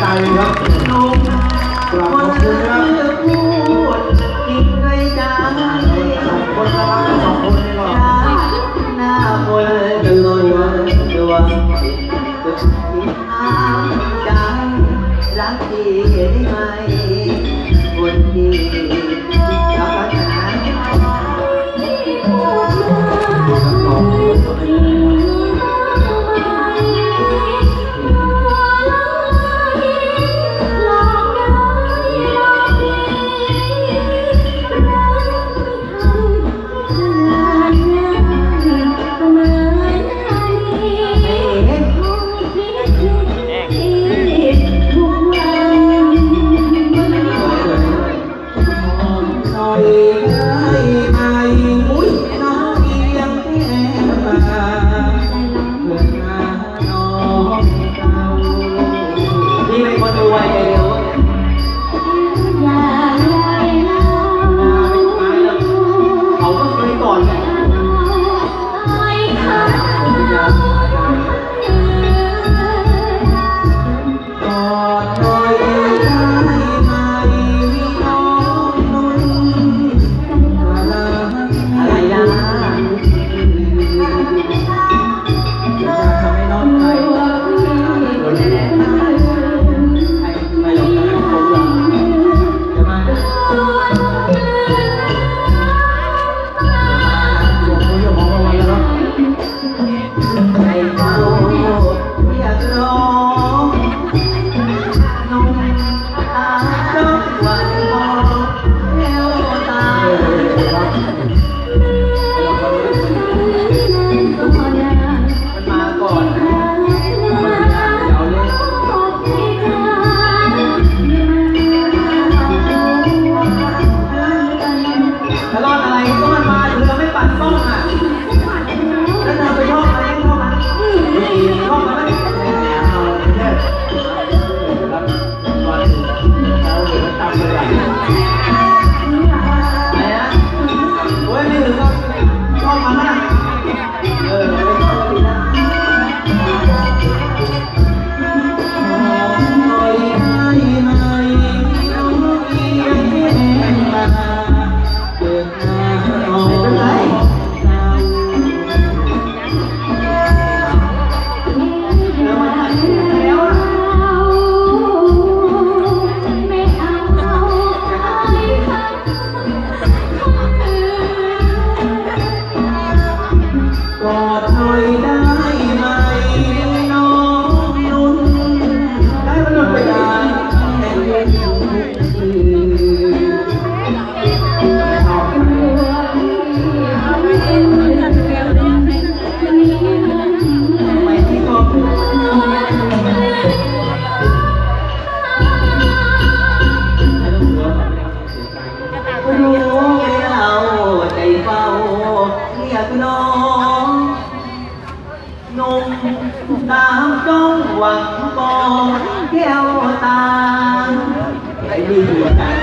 ใจก็เบลุงกลับมาคืนครับพูดกินได้ใจสองคนนะครับสองคนนี่หรอหน้าบนตัวตัวจะทิ้งอาจรักที่ได้ไหมคนดี tá por aí. องนุ่มตามจ้องหวังมองแก้วตาไอ้ดีอยู่กัน